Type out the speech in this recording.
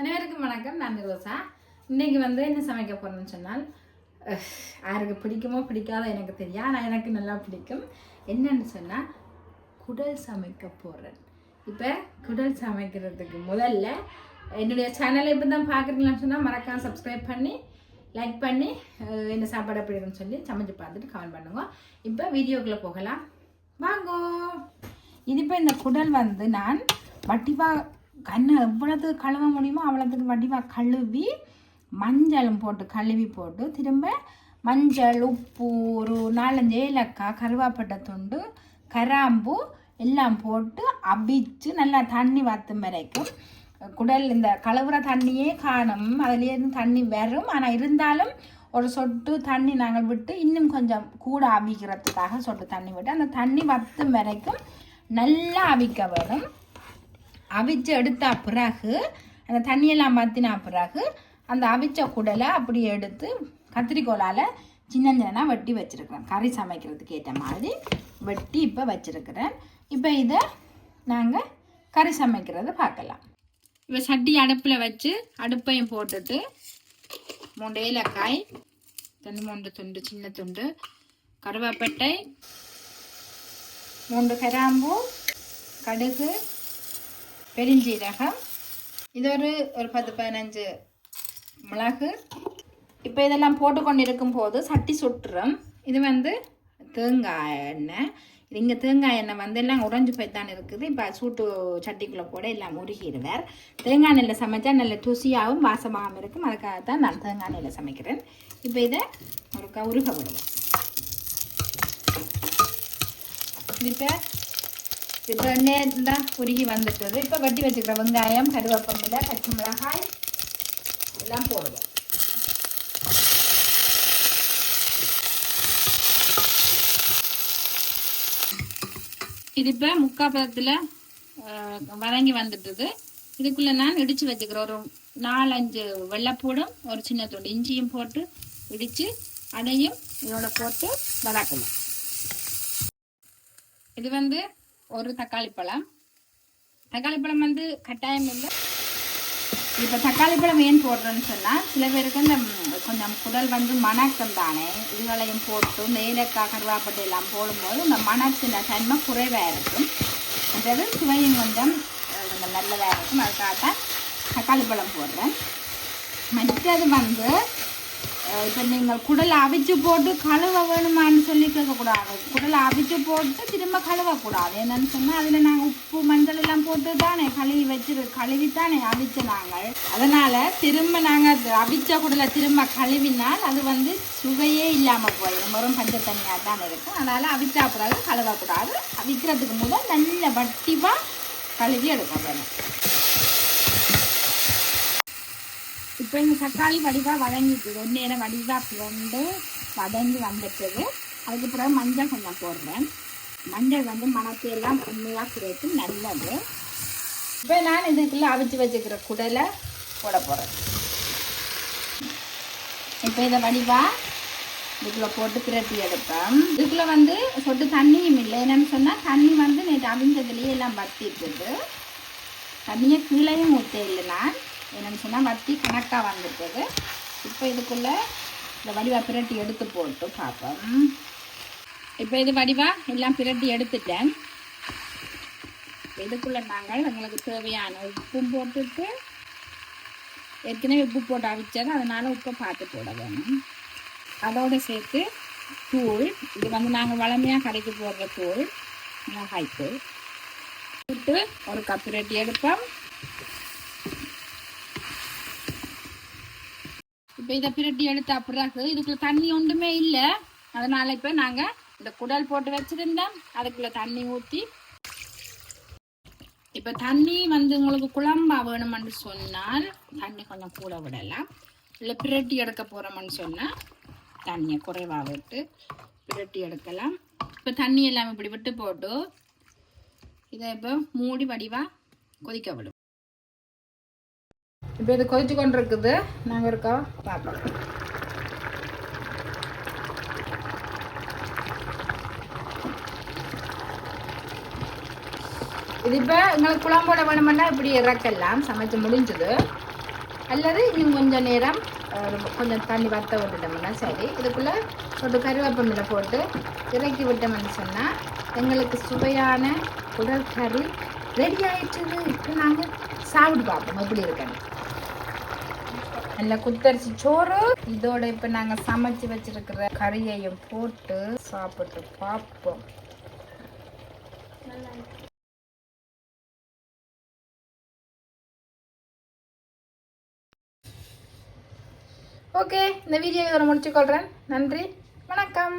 அனைவருக்கும் வணக்கம். நான் ரோசா இன்றைக்கி வந்து என்ன சமைக்க போகிறேன்னு சொன்னால் யாருக்கு பிடிக்குமோ பிடிக்காதோ எனக்கு தெரியும். ஆனால் எனக்கு நல்லா பிடிக்கும். என்னன்னு சொன்னால் குடல் சமைக்க போகிறேன் இப்போ குடல் சமைக்கிறதுக்கு முதல்ல என்னுடைய சேனலை இப்போ தான் பார்க்குறீங்களான்னு சொன்னால் மறக்காம சப்ஸ்கிரைப் பண்ணி லைக் பண்ணி என்ன சாப்பாடு எப்படி சொல்லி சமைச்சு பார்த்துட்டு கமெண்ட் பண்ணுங்க. இப்போ வீடியோக்குள்ளே போகலாம். வாங்கோ. இது இப்போ இந்த குடல் வந்து நான் வட்டிவா கண்ணை எவ்வளவு கழுவ முடியுமோ அவ்வளோத்துக்கு வடிவாக கழுவி மஞ்சளும் போட்டு கழுவி போட்டு திரும்ப மஞ்சள் உப்பு ஒரு நாலஞ்சு ஏலக்காய் கருவாப்பட்டை துண்டு கராம்பு எல்லாம் போட்டு அபிச்சு நல்லா தண்ணி வத்தும் வரைக்கும். குடல் இந்த கழுவுற தண்ணியே காணும். அதுலேருந்து தண்ணி வரும். ஆனால் இருந்தாலும் ஒரு சொட்டு தண்ணி நாங்கள் விட்டு இன்னும் கொஞ்சம் கூட அவிக்கிறதுக்காக சொட்டு தண்ணி விட்டு அந்த தண்ணி வத்தும் வரைக்கும் நல்லா அவிக்க வேணும். அவிச்சு எடுத்தா பிறகு அந்த தண்ணியெல்லாம் வத்தின பிறகு அந்த அவிச்ச குடலை அப்படி எடுத்து கத்திரிக்கோலால் சின்ன சின்ன வெட்டி வச்சுருக்கிறேன். கறி சமைக்கிறதுக்கு ஏற்ற மாதிரி வெட்டி இப்போ வச்சுருக்கிறேன். இப்போ இதை நாங்கள் கறி சமைக்கிறத பார்க்கலாம். இப்போ சட்டி அடுப்பில் வச்சு அடுப்பையும் போட்டுட்டு மூன்று ஏலக்காய் ரெண்டு மூன்று துண்டு சின்ன துண்டு கருவேப்பட்டை மூன்று கிராம்பு கடுகு பெருஞ்சீரகம். இது ஒரு ஒரு பத்து பதினஞ்சு மிளகு. இப்போ இதெல்லாம் போட்டுக்கொண்டிருக்கும் இருக்கும்போது சட்டி சுட்டுறோம் இது வந்து தேங்காய் எண்ணெய். இது இங்கே தேங்காய் எண்ணெய் வந்து எல்லாம் உறைஞ்சி போய் தான் இருக்குது. இப்போ சூட்டு சட்டிக்குள்ளே போட எல்லாம் உருகிடுவார். தேங்காய் எண்ணெயில் சமைச்சா நல்ல ருசியாகவும் வாசமாகவும் இருக்கும். அதுக்காக தான் நான் தேங்காய் எண்ணெயில் சமைக்கிறேன். இப்போ இதை ஒரு உருக விடுவேன் இப்போ இப்போ எண்ணெய் தான் உருகி வந்துட்டது இப்போ வட்டி வச்சுக்கிற வெங்காயம் கருவேப்பமில்லை பச்சை மிளகாய் எல்லாம் போடுவோம் இது இப்போ முக்கா பதத்தில் வதங்கி வந்துட்டுது இதுக்குள்ளே நான் இடித்து வச்சுக்கிறேன் ஒரு நாலஞ்சு வெள்ளைப்பூடும் ஒரு சின்ன துண்டு இஞ்சியும் போட்டு இடித்து அதையும் இதோட போட்டு வதக்கணும் இது வந்து ஒரு தக்காளி பழம். தக்காளி பழம் வந்து கட்டாயம் இல்லை. இப்போ தக்காளி பழம் ஏன் போடுறேன்னு சொன்னால் சில பேருக்கு இந்த கொஞ்சம் குடல் வந்து மணக்கம் தானே. இதுகளையும் போட்டு இந்த ஏலக்காய் கருவாப்பட்டை எல்லாம் போடும்போது இந்த மணத்தின தன்மை குறைவாக இருக்கும். அதாவது சுவையும் கொஞ்சம் கொஞ்சம் நல்லதாக இருக்கும். அதுக்காக தான் தக்காளி பழம் போடுறேன். மற்றது வந்து இப்போ நீங்கள் குடலை அவிச்சு போட்டு கழுவ வேணுமான்னு சொல்லி கேட்கக்கூடாது. குடலை அவிச்சு போட்டு திரும்ப கழுவக்கூடாது. என்னன்னு சொன்னால் அதில் நாங்கள் உப்பு மஞ்சள் எல்லாம் போட்டு தானே கழுவி வச்சிரு கழுவி தானே அவிச்ச நாங்கள். அதனால் திரும்ப நாங்கள் அவிச்ச குடலை திரும்ப கழுவினால் அது வந்து சுவையே இல்லாமல் போயிடும். வெறும் பஞ்ச தண்ணியாக தான் இருக்கும். அதனால் அவிச்சா கூடாது கழுவக்கூடாது. அவிக்கிறதுக்கு முதல் நல்ல வட்டிவாக கழுவி எடுக்க வேணும் இப்போ இந்த தக்காளி வடிவாக வதங்கிட்டு ரெண்டு நேரம் வடிவாக பிறந்து வதங்கி வந்துட்டது அதுக்கு பிறகு மஞ்சள் கொஞ்சம் போடுறேன். மஞ்சள் வந்து மணத்தையெல்லாம் உண்மையாக குறைத்து நல்லது. இப்போ நான் இதுக்குள்ளே அவிச்சு வச்சுக்கிற குடலை போட போகிறேன் இப்போ இதை வடிவாக இதுக்குள்ளே போட்டு பிரட்டி எடுப்பேன். இதுக்குள்ளே வந்து சொட்டு தண்ணியும் இல்லை. என்னன்னு சொன்னால் தண்ணி வந்து நேற்று அவிஞ்சதுலேயே எல்லாம் வத்திட்டுது தண்ணியை கீழேயும் ஊற்ற இல்லை நான் என்னன்னு சொன்னால் வத்தி கனெக்டாக வந்துட்டது இப்போ இதுக்குள்ளே இந்த வடிவா பிரட்டி எடுத்து போட்டு பார்ப்போம். இப்போ இது வடிவா? எல்லாம் பிரட்டி எடுத்துட்டேன். இதுக்குள்ளே நாங்கள் எங்களுக்கு தேவையான உப்பும் போட்டுட்டு ஏற்கனவே உப்பு போட்டு அவிச்சது. அதனால் உப்பை பார்த்து போட வேணும் அதோடு சேர்த்து தூள். இது வந்து நாங்கள் வளமையாக கடைக்கு போடுற தூள். மிளகாய் தூள் போட்டு ஒரு கப் ரெட்டி எடுப்போம். இப்போ இதை பிரட்டி எடுத்த பிறகு இதுக்குள்ள தண்ணி ஒன்றுமே இல்லை. அதனால இப்போ நாங்கள் இந்த குடல் போட்டு வச்சுருந்தோம். அதுக்குள்ள தண்ணி ஊற்றி இப்போ தண்ணி வந்து உங்களுக்கு குழம்பா வேணுமென்று சொன்னால் தண்ணி கொஞ்சம் கூட விடலாம். இல்லை பிரட்டி எடுக்க போகிறோம்னு சொன்னால் தண்ணியை குறைவாக விட்டு பிரட்டி எடுக்கலாம். இப்போ தண்ணி எல்லாம் இப்படி விட்டு போட்டு இதை இப்போ மூடி வடிவாக கொதிக்க விடும். இப்போ இது கொதிச்சு கொண்டு இருக்குது நாங்கள் இருக்கா? பார்ப்போம் இது இப்போ எங்களுக்கு குழம்போட வேணுமெண்டா இப்படி இறக்கலாம். சமைச்சு முடிஞ்சது. அல்லது இன்னும் கொஞ்சம் நேரம் கொஞ்சம் தண்ணி வத்த விட்டுட்டோம்னா சரி. இதுக்குள்ளே ஒரு கருவேப்பமில்லை போட்டு இறக்கி விட்டோம்னு சொன்னால் எங்களுக்கு சுவையான உடற்கறி கறி ரெடி ஆயிடுச்சுது இப்போ நாங்கள் சாப்பிட்டு பார்ப்போம். எப்படி இருக்குன்னு. நல்ல குத்தரிசி சோறு. இதோட இப்போ நாங்கள் சமைச்சு வச்சிருக்கிற கறியையும் போட்டு சாப்பிட்டு பார்ப்போம். ஓகே இந்த வீடியோ இதோட முடிச்சுக்கொள்கிறேன் நன்றி வணக்கம்.